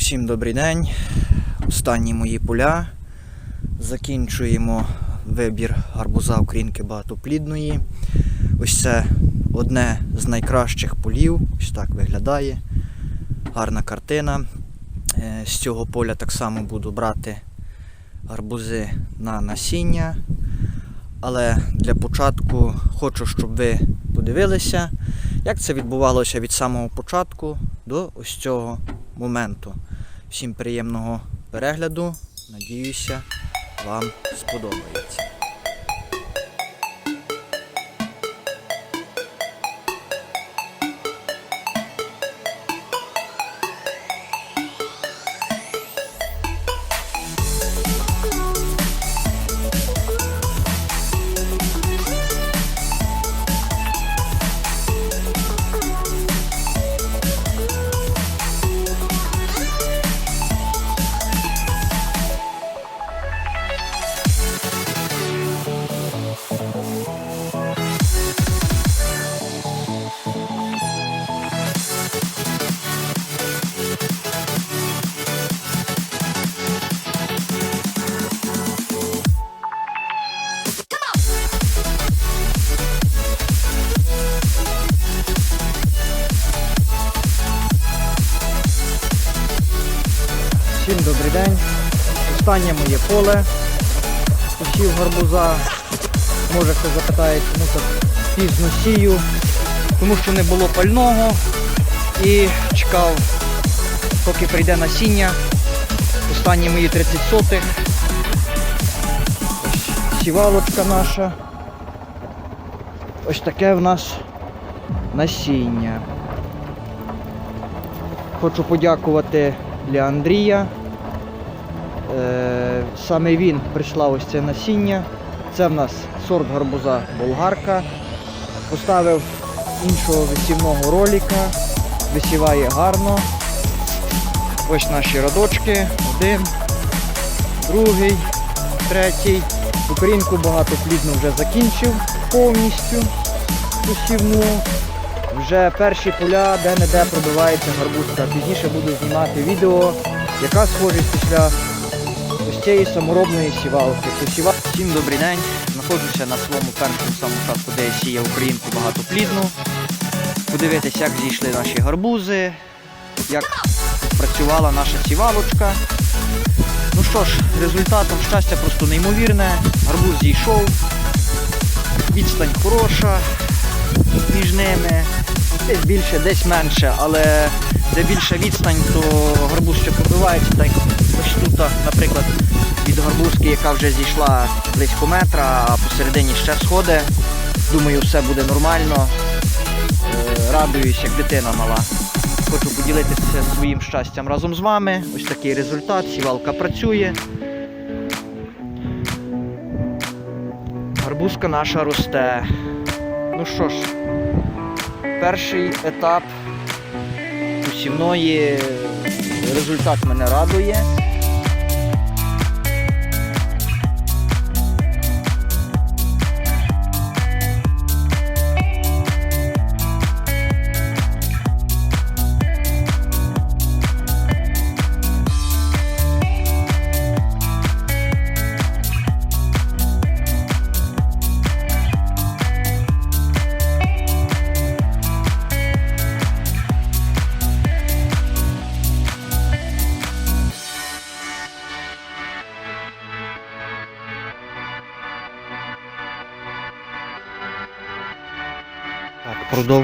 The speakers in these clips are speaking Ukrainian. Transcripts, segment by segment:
Усім добрий день. Останні мої поля. Закінчуємо вибір гарбуза українки багатоплідної. Ось це одне з найкращих полів. Ось так виглядає. Гарна картина. Е, З цього поля так само буду брати гарбузи на насіння. Але для початку хочу, щоб ви подивилися, як це відбувалося від самого початку до ось цього моменту. Всім приємного перегляду. Надіюся, вам сподобається. Всім добрий день. Останнє моє поле. Посів гарбуза. Може хто запитає, чому так пізно сію. Тому що не було пального і чекав, поки прийде насіння. Останні мої 30 сотих. Сівалочка наша. Ось таке в нас насіння. Хочу подякувати для Андрія. Е, Саме він прислав ось це насіння. Це в нас сорт гарбуза болгарка. Поставив іншого висівного ролика. Висіває гарно. Ось наші радочки. Один, другий, третій. Українку багатоплідну вже закінчив повністю посівну. Вже перші поля де-не-де пробивається гарбузка. Пізніше буду знімати відео, яка схожість після цієї саморобної сівалки. Посіва... Всім добрий день. Знаходжуся на своєму першому самому участку, де я сіяв українку багатоплідну. Подивитися, як зійшли наші гарбузи, як працювала наша сівалочка. Ну що ж, результатом щастя просто неймовірне. Гарбуз зійшов, відстань хороша між ними. Десь більше, десь менше, але де більша відстань, то гарбуз ще пробивається. Так ось тут, наприклад, від гарбузки, яка вже зійшла близько метра, а посередині ще сходи. Думаю, все буде нормально. Е, Радуюсь, як дитина мала. Хочу поділитися своїм щастям разом з вами. Ось такий результат. Сівалка працює. Гарбузка наша росте. Ну що ж, перший етап посівної результат мене радує.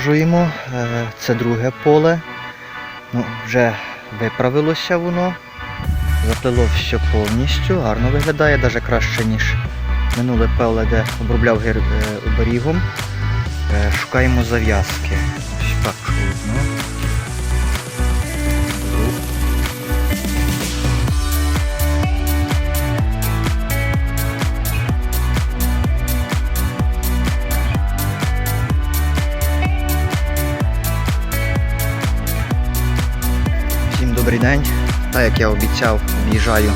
Продовжуємо. Е, Це друге поле. Ну, вже виправилося воно. Заплило все повністю. Гарно виглядає, навіть краще, ніж минуле поле, де обробляв е, оберігом. Е, Шукаємо зав'язки. Так чудно. Добрий день. Так як я обіцяв, об'їжджаю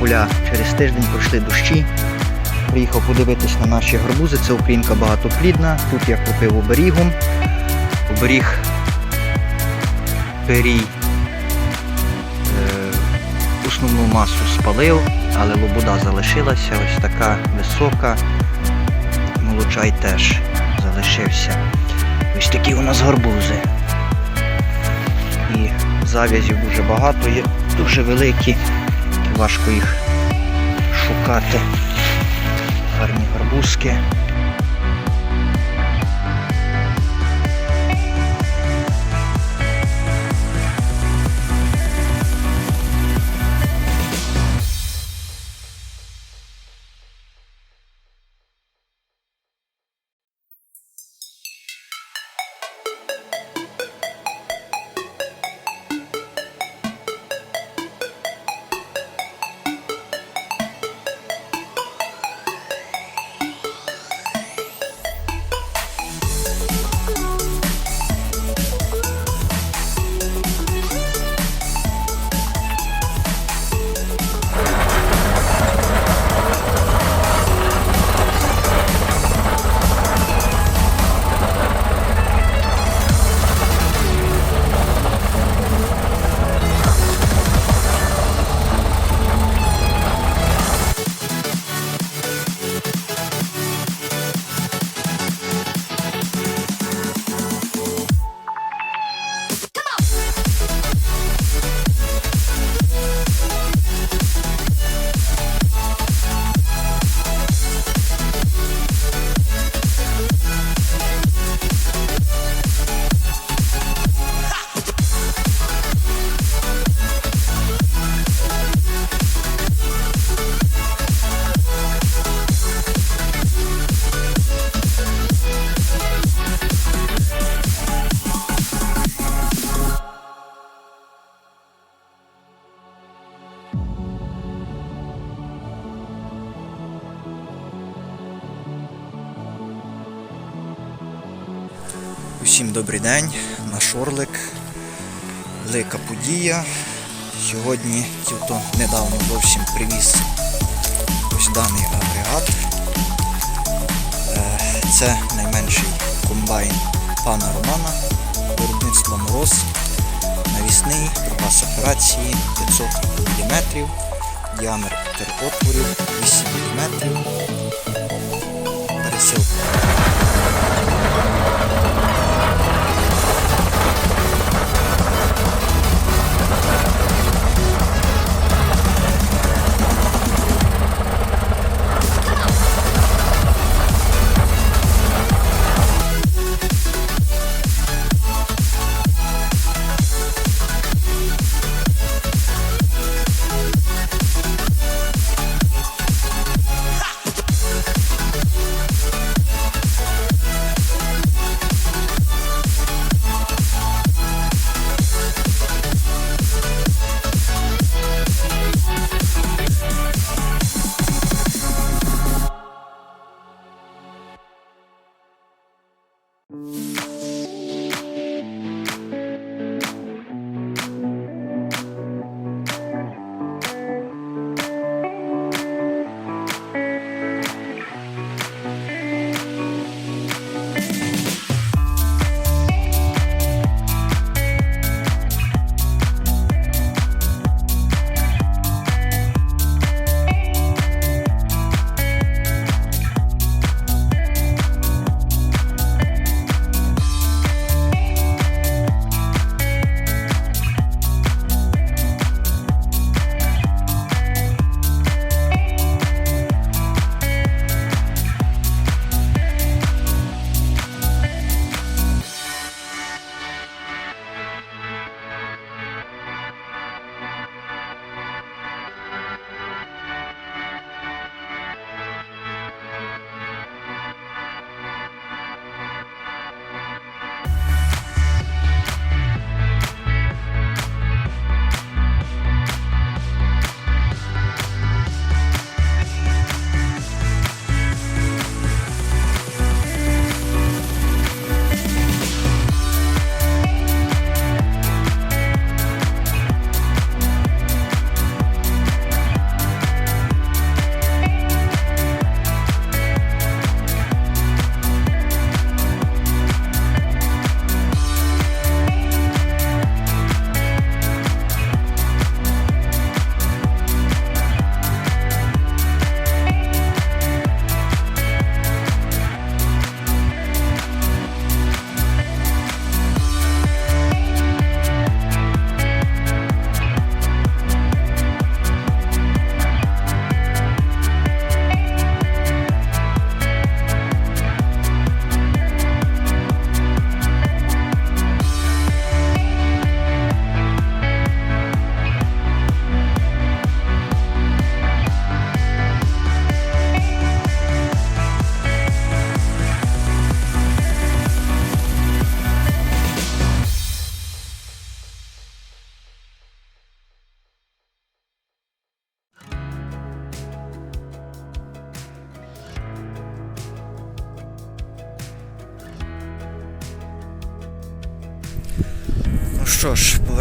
поля через тиждень, пройшли дощі. Приїхав подивитись на наші гарбузи. Це українка багатоплідна. Тут я купив оберігом. Оберіг перій е, основну масу спалив, але лобода залишилася ось така висока. Молочай теж залишився. Ось такі у нас гарбузи. І зав'язів дуже багато, є дуже великі, важко їх шукати. Гарні гарбузки. Добрий день, наш Орлик. Велика подія. Сьогодні, хто недавно зовсім привіз ось даний агрегат. Е, Це найменший комбайн пана Романа, виробництва Мороз. Навісний, запас операції 500 мм, діаметр отворів 8 мм. Пересилка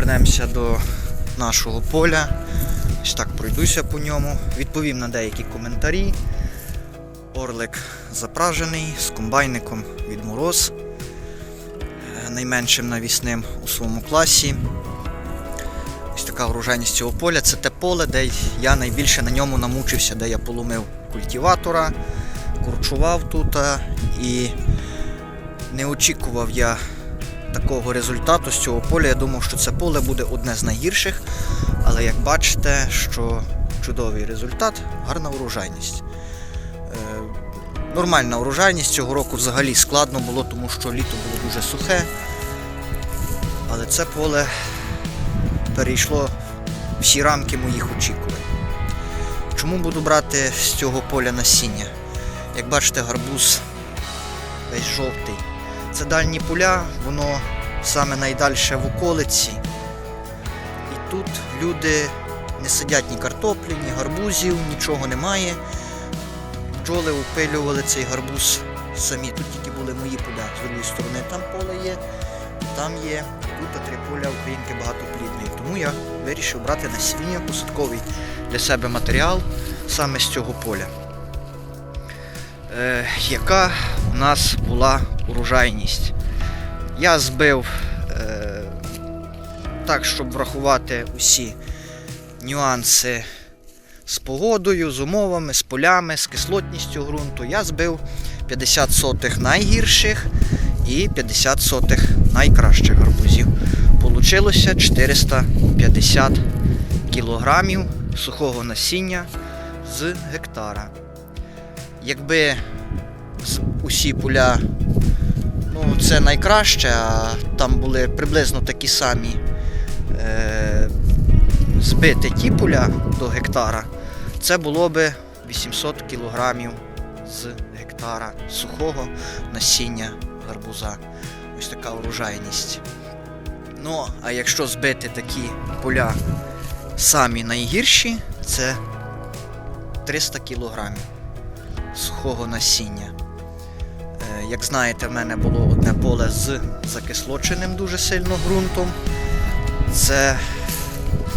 повернемося до нашого поля. Ось так пройдуся по ньому. Відповім на деякі коментарі. Орлик запражений з комбайником від мороз, е, найменшим навісним у своєму класі. Ось така врожайність цього поля. Це те поле, де я найбільше на ньому намучився, де я поломив культиватора, курчував тут і не очікував я такого результату з цього поля. Я думав, що це поле буде одне з найгірших, але як бачите, що чудовий результат, гарна урожайність. Е, Нормальна урожайність цього року взагалі складно було, тому що літо було дуже сухе. Але це поле перейшло всі рамки моїх очікувань. Чому буду брати з цього поля насіння? Як бачите, гарбуз весь жовтий. Це дальні поля, воно саме найдальше в околиці. І тут люди не сидять ні картоплі, ні гарбузів, нічого немає. Бджоли опилювали цей гарбуз самі. Тут тільки були мої поля з другої сторони. Там поле є, там є. Тут три поля українки багатоплідні. Тому я вирішив брати насіння посадковий для себе матеріал саме з цього поля. Е, яка у нас була урожайність? Я збив е, так, щоб врахувати усі нюанси з погодою, з умовами, з полями, з кислотністю ґрунту. Я збив 50 сотих найгірших і 50 сотих найкращих гарбузів. Получилося 450 кілограмів сухого насіння з гектара. Якби усі поля, ну це найкраще, а там були приблизно такі самі е, збити ті поля до гектара, це було би 800 кілограмів з гектара сухого насіння гарбуза. Ось така урожайність. Ну, а якщо збити такі поля самі найгірші, це 300 кілограмів сухого насіння. Як знаєте, в мене було одне поле з закислоченим дуже сильно ґрунтом. Це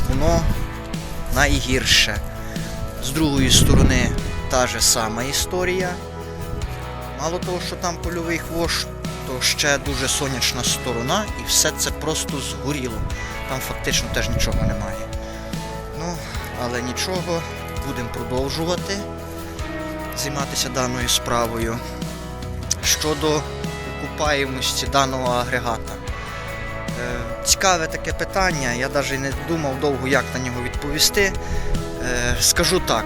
воно найгірше. З другої сторони та же сама історія. Мало того, що там польовий хвощ, то ще дуже сонячна сторона і все це просто згоріло. Там фактично теж нічого немає. Ну, але нічого, будемо продовжувати займатися даною справою. Щодо окупаємості даного агрегата. Е, Цікаве таке питання, я навіть не думав довго, як на нього відповісти. Е, Скажу так,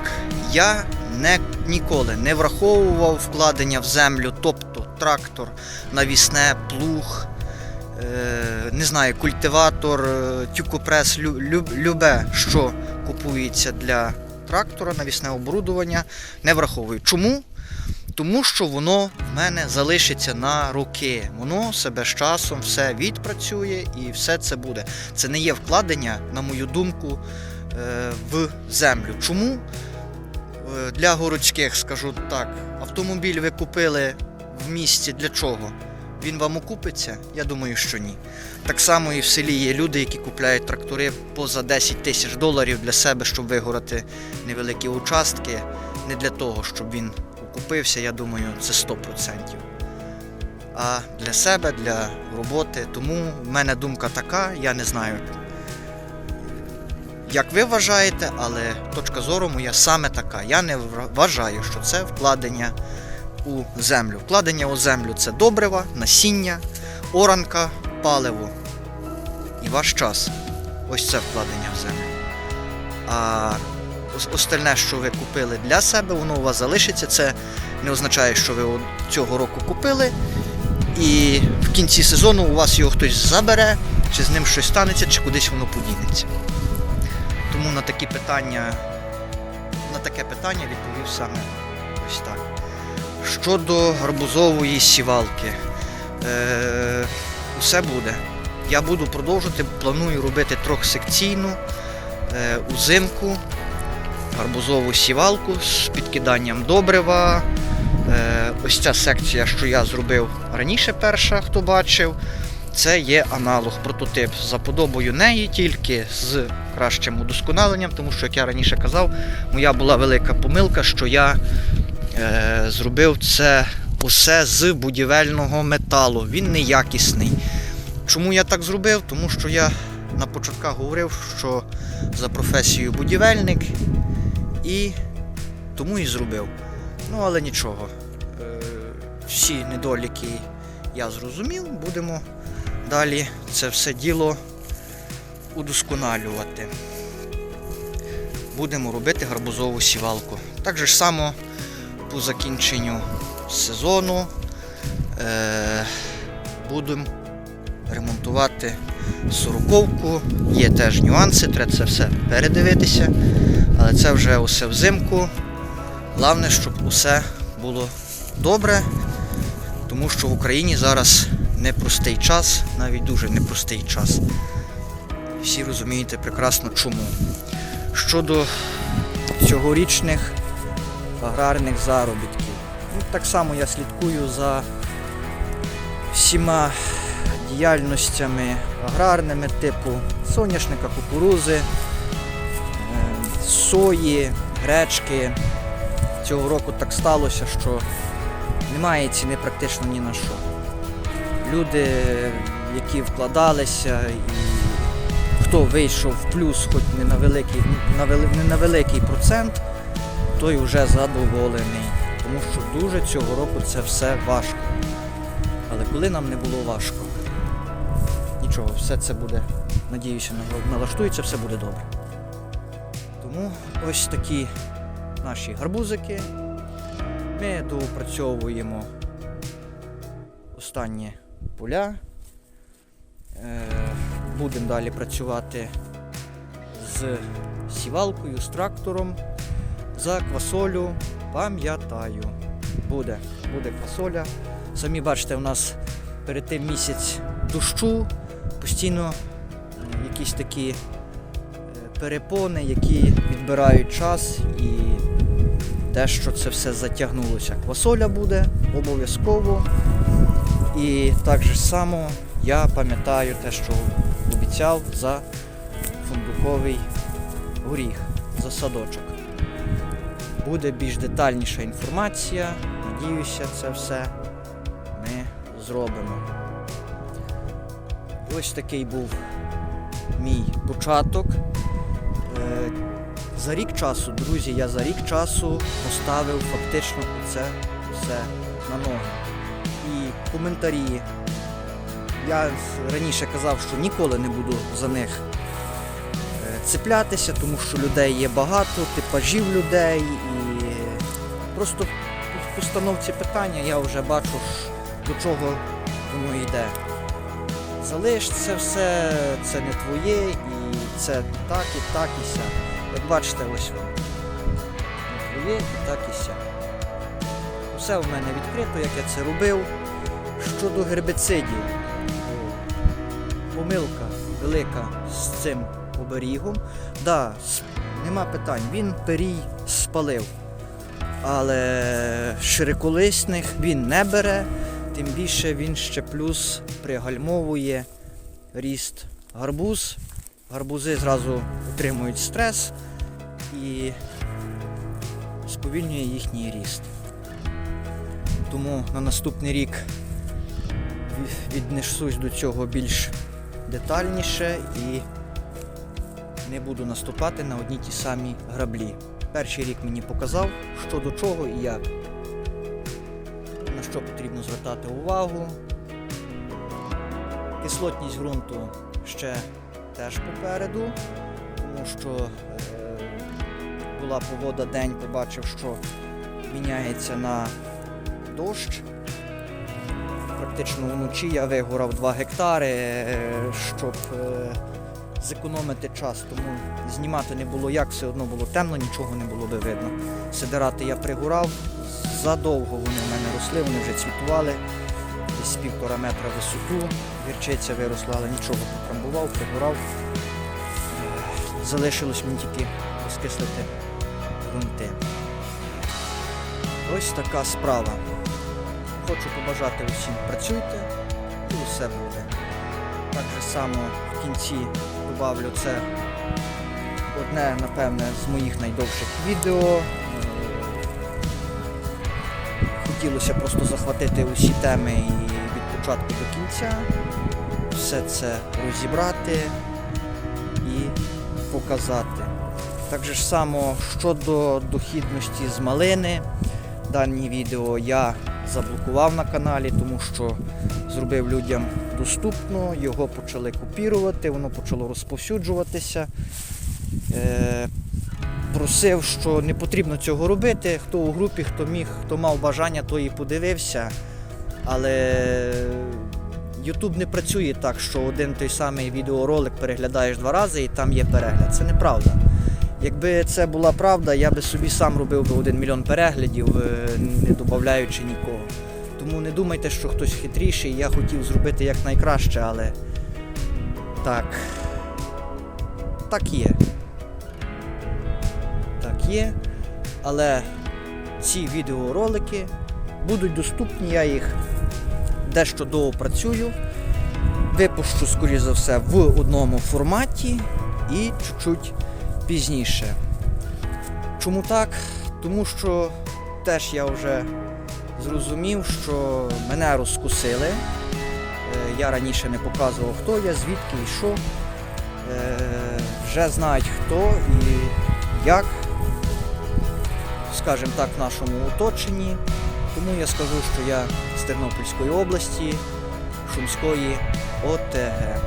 я не, ніколи не враховував вкладення в землю, тобто трактор, навісне, плуг, е, не знаю, культиватор, тюкопрес, любе, що купується для трактора, навісне оборудування, не враховую. Чому? Тому що воно в мене залишиться на роки. Воно себе з часом все відпрацює і все це буде. Це не є вкладення, на мою думку, е, в землю. Чому? Е, Для городських скажу так, автомобіль ви купили в місті для чого? Він вам окупиться? Я думаю, що ні. Так само і в селі є люди, які купляють трактори поза 10 тисяч доларів для себе, щоб вигорати невеликі участки. Не для того, щоб він окупився, я думаю, це 100%. А для себе, для роботи. Тому в мене думка така, я не знаю, як ви вважаєте, але точка зору моя саме така. Я не вважаю, що це вкладення у землю. Вкладення у землю це добрива, насіння, оранка, паливо і ваш час. Ось це вкладення в землю. А остальне, що ви купили для себе, воно у вас залишиться. Це не означає, що ви цього року купили, і в кінці сезону у вас його хтось забере, чи з ним щось станеться, чи кудись воно подінеться. Тому на такі питання, на таке питання відповів саме ось так. Щодо гарбузової сівалки, е, усе буде. Я буду продовжувати, планую робити трьохсекційну е, узимку гарбузову сівалку з підкиданням добрива. Е, ось ця секція, що я зробив раніше, перша, хто бачив. це є аналог, прототип за подобою неї, тільки з кращим удосконаленням, тому що, як я раніше казав, моя була велика помилка, що я е, зробив це усе з будівельного металу. Він неякісний. Чому я так зробив? Тому що я на початках говорив, що за професією будівельник і тому і зробив. Ну, але нічого. Е, всі недоліки я зрозумів, будемо далі це все діло удосконалювати. Будемо робити гарбузову сівалку. Так же ж само по закінченню сезону е, будемо ремонтувати сороковку. Є теж нюанси, треба це все передивитися. Але це вже усе взимку. Головне, щоб усе було добре, тому що в Україні зараз непростий час, навіть дуже непростий час. Всі розумієте прекрасно чому. Щодо цьогорічних аграрних заробітків. Ну, так само я слідкую за всіма діяльностями аграрними, типу соняшника, кукурузи, сої, гречки. Цього року так сталося, що немає ціни практично ні на що. Люди, які вкладалися, і хто вийшов в плюс, хоч не на великий, не на великий процент, той вже задоволений. Тому що дуже цього року це все важко. Але коли нам не було важко, нічого, все це буде, надіюся, налаштується, все буде добре. Тому ось такі наші гарбузики. Ми доопрацьовуємо останні поля. Е, Будемо далі працювати з сівалкою, з трактором. За квасолю пам'ятаю. Буде, буде квасоля. Самі бачите, у нас перед тим місяць дощу, постійно якісь такі перепони, які відбирають час і те, що це все затягнулося. Квасоля буде обов'язково. І так же само я пам'ятаю те, що обіцяв за фундуковий горіх, за садочок. Буде більш детальніша інформація. Надіюся, це все ми зробимо. Ось такий був мій початок. Е, За рік часу, друзі, я за рік часу поставив фактично це все на ноги. І коментарі. Я раніше казав, що ніколи не буду за них е, цеплятися, тому що людей є багато, типажів людей і просто в постановці питання я вже бачу, до чого воно йде. Залиш це все, це не твоє, і це так, і так, і ся. Як бачите, ось вам. Не твоє, і так, і ся. Все в мене відкрито, як я це робив. Щодо гербицидів, помилка велика з цим оберігом. Да, нема питань, він перій спалив. Але широколисних він не бере, тим більше він ще плюс пригальмовує ріст гарбуз. Гарбузи зразу отримують стрес і сповільнює їхній ріст. Тому на наступний рік віднесусь до цього більш детальніше і не буду наступати на одні ті самі граблі. Перший рік мені показав, що до чого і як. Що потрібно звертати увагу. Кислотність ґрунту ще теж попереду, тому що е, була погода день, побачив, що міняється на дощ. Практично вночі я вигорав 2 гектари, е, щоб е, зекономити час, тому знімати не було як, все одно було темно, нічого не було би видно. Сидирати я пригорав, задовго вони в мене росли, вони вже цвітували, десь півтора метра висоту, гірчиця виросла, але нічого потрамбував, пригорав. Залишилось мені тільки розкислити ґрунти. Ось така справа. Хочу побажати усім працюйте і усе буде. Так же само в кінці добавлю це одне, напевне, з моїх найдовших відео. Е, Хотілося просто захватити усі теми і від початку до кінця, все це розібрати і показати. Так же ж само щодо дохідності з малини, дані відео я заблокував на каналі, тому що зробив людям доступно, його почали копірувати, воно почало розповсюджуватися. Е, просив, що не потрібно цього робити. Хто у групі, хто міг, хто мав бажання, той і подивився. Але YouTube не працює так, що один той самий відеоролик переглядаєш два рази і там є перегляд. Це неправда. Якби це була правда, я би собі сам робив би один мільйон переглядів, е, не додаючи нікого. Тому не думайте, що хтось хитріший. Я хотів зробити як найкраще, але так. Так є. Так є. Але ці відеоролики будуть доступні, я їх дещо доопрацюю. Випущу, скоріш за все, в одному форматі і чуть-чуть пізніше. Чому так? Тому що теж я вже зрозумів, що мене розкусили. Е, Я раніше не показував, хто я, звідки і що. Е, Вже знають хто і як, скажімо так, в нашому оточенні. Тому я скажу, що я з Тернопільської області, Шумської ОТГ.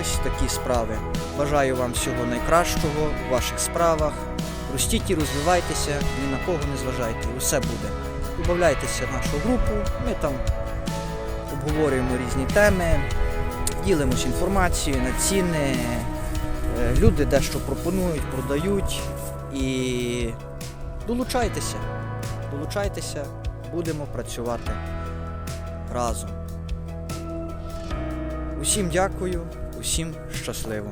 Ось такі справи. Бажаю вам всього найкращого у ваших справах. Ростіть і розвивайтеся, ні на кого не зважайте, усе буде. Добавляйтеся в нашу групу, ми там обговорюємо різні теми, ділимось інформацією на ціни. Е, Люди дещо пропонують, продають і долучайтеся. Долучайтеся, будемо працювати разом. Усім дякую, усім щасливо.